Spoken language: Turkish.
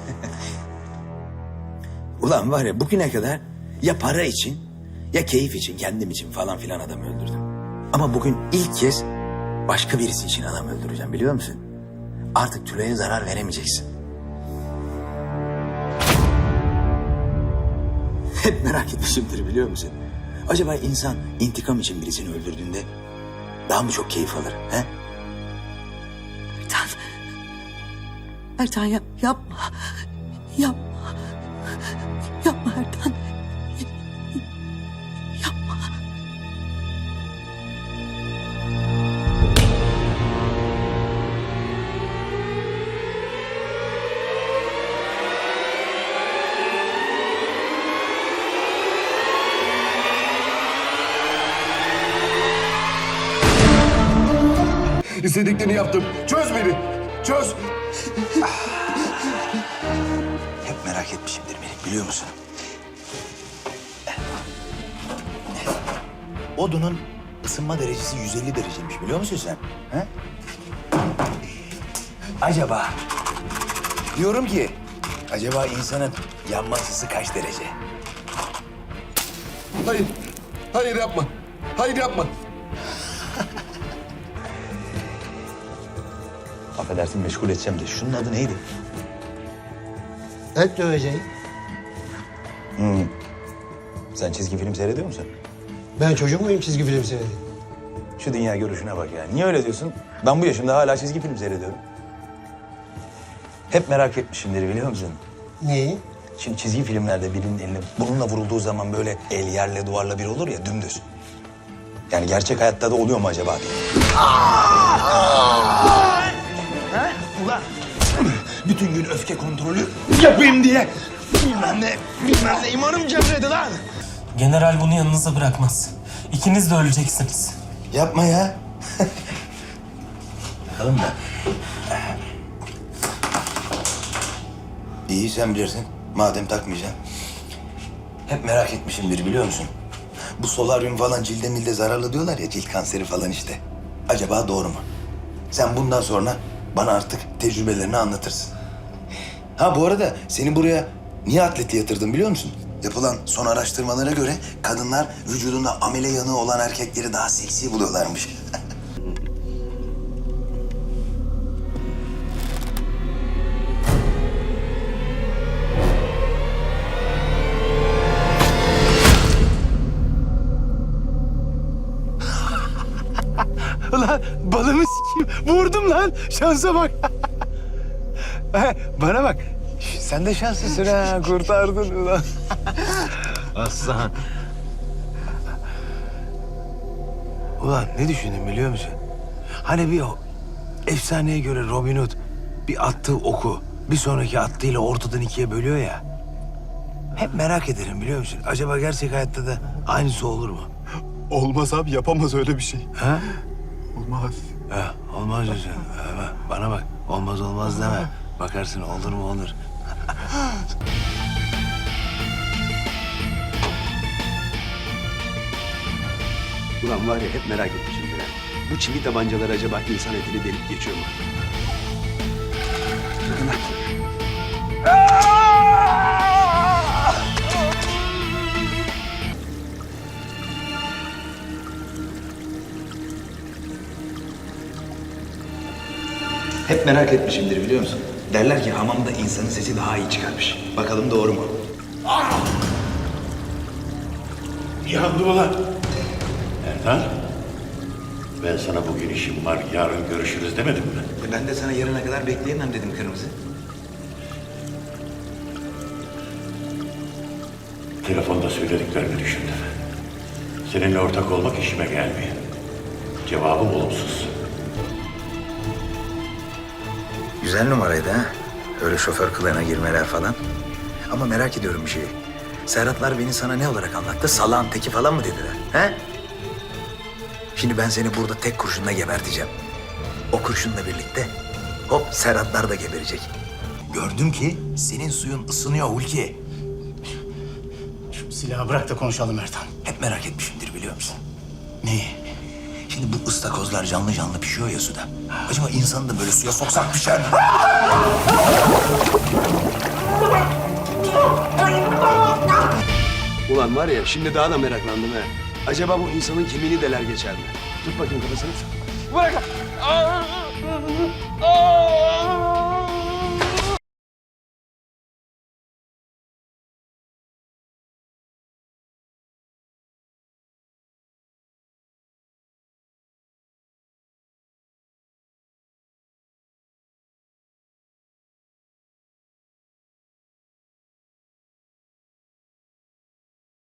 Ulan var ya bugüne kadar ya para için ya keyif için kendim için falan filan adam öldürdüm. Ama bugün ilk kez başka birisi için adam öldüreceğim biliyor musun? Artık Tülay'a zarar veremeyeceksin. Hep merak etmişimdir biliyor musun? Acaba insan intikam için birisini öldürdüğünde daha mı çok keyif alır? He? Ertan yap, yapma. Yapma. Yapma Ertan. Yapma. İstediklerini yaptım. Çöz beni. Çöz. Hep merak etmişimdir Melek biliyor musun? Odunun ısınma derecesi 150 dereceymiş biliyor musun sen? He? Acaba diyorum ki acaba insanın yanma ısısı kaç derece? Hayır. Hayır yapma. Hayır yapma. Affedersin meşgul edeceğim de şunun adı neydi? Et döveceğim. Sen çizgi film seyrediyor musun? Ben çocuk muyum çizgi film seyredeyim? Şu dünya görüşüne bak ya. Niye öyle diyorsun? Ben bu yaşımda hala çizgi film seyrediyorum. Hep merak etmişimdir biliyor musun? Neyi? Şimdi çizgi filmlerde birinin eline bununla vurulduğu zaman böyle el yerle duvarla bir olur ya dümdüz. Yani gerçek hayatta da oluyor mu acaba diye. Ha? Bütün gün öfke kontrolü yapayım diye bilmem ne bilmem ne imanım cevredi lan. General bunu yanınıza bırakmaz. İkiniz de öleceksiniz. Yapma ya. Bakalım da. İyi sen bilirsin. Madem takmayacaksın. Hep merak etmişimdir biliyor musun? Bu solaryum falan cilde milde zararlı diyorlar ya cilt kanseri falan işte. Acaba doğru mu? Sen bundan sonra bana artık tecrübelerini anlatırsın. Ha bu arada seni buraya niye atleti yatırdım biliyor musun? Yapılan son araştırmalara göre kadınlar vücudunda amele yanığı olan erkekleri daha seksi buluyorlarmış. Ulan balımı sikeyim. Vurdum lan. Şansa bak. Bana bak. Sen de şanslısın ha. Kurtardın ulan. Aslan. Ulan ne düşündüm biliyor musun? Hani bir o efsaneye göre Robin Hood bir attığı oku bir sonraki attığıyla ortadan ikiye bölüyor ya. Hep merak ederim biliyor musun? Acaba gerçek hayatta da aynısı olur mu? Olmaz abi yapamaz öyle bir şey. Ha? Olmaz. Ha, olmaz diyorsun. Ha, bana bak. Olmaz olmaz deme. Bakarsın olur mu olur. Ulan var ya hep merak etmişimdir ha. Bu çivi tabancalar acaba insan etini delip geçiyor mu? Hep merak etmişimdir biliyor musun? Derler ki hamamda insanın sesi daha iyi çıkarmış. Bakalım doğru mu? Yandı ulan. Ertan, ben sana bugün işim var, yarın görüşürüz demedim mi? E ben de sana yarına kadar bekleyemem dedim Kırmızı. Telefonda söylediklerimi düşündüm. Seninle ortak olmak işime gelmiyor. Cevabım olumsuz. Güzel numaraydı ha. Öyle şoför kılığına girmeler falan. Ama merak ediyorum bir şeyi. Serhatlar beni sana ne olarak anlattı? Salağın teki falan mı dediler? He? Şimdi ben seni burada tek kurşunla geberteceğim. O kurşunla birlikte hop Serhatlar da geberecek. Gördüm ki senin suyun ısınıyor Hulki. Silahı bırak da konuşalım Ertan. Hep merak etmişimdir biliyor musun? Neyi? Şimdi bu ıstakozlar canlı canlı pişiyor ya suda. Acaba insanı da böyle suya soksak pişer mi? Ulan var ya şimdi daha da meraklandım he. Acaba bu insanın kemiğini deler geçer mi? Tut bakayım kafasını. Bırak!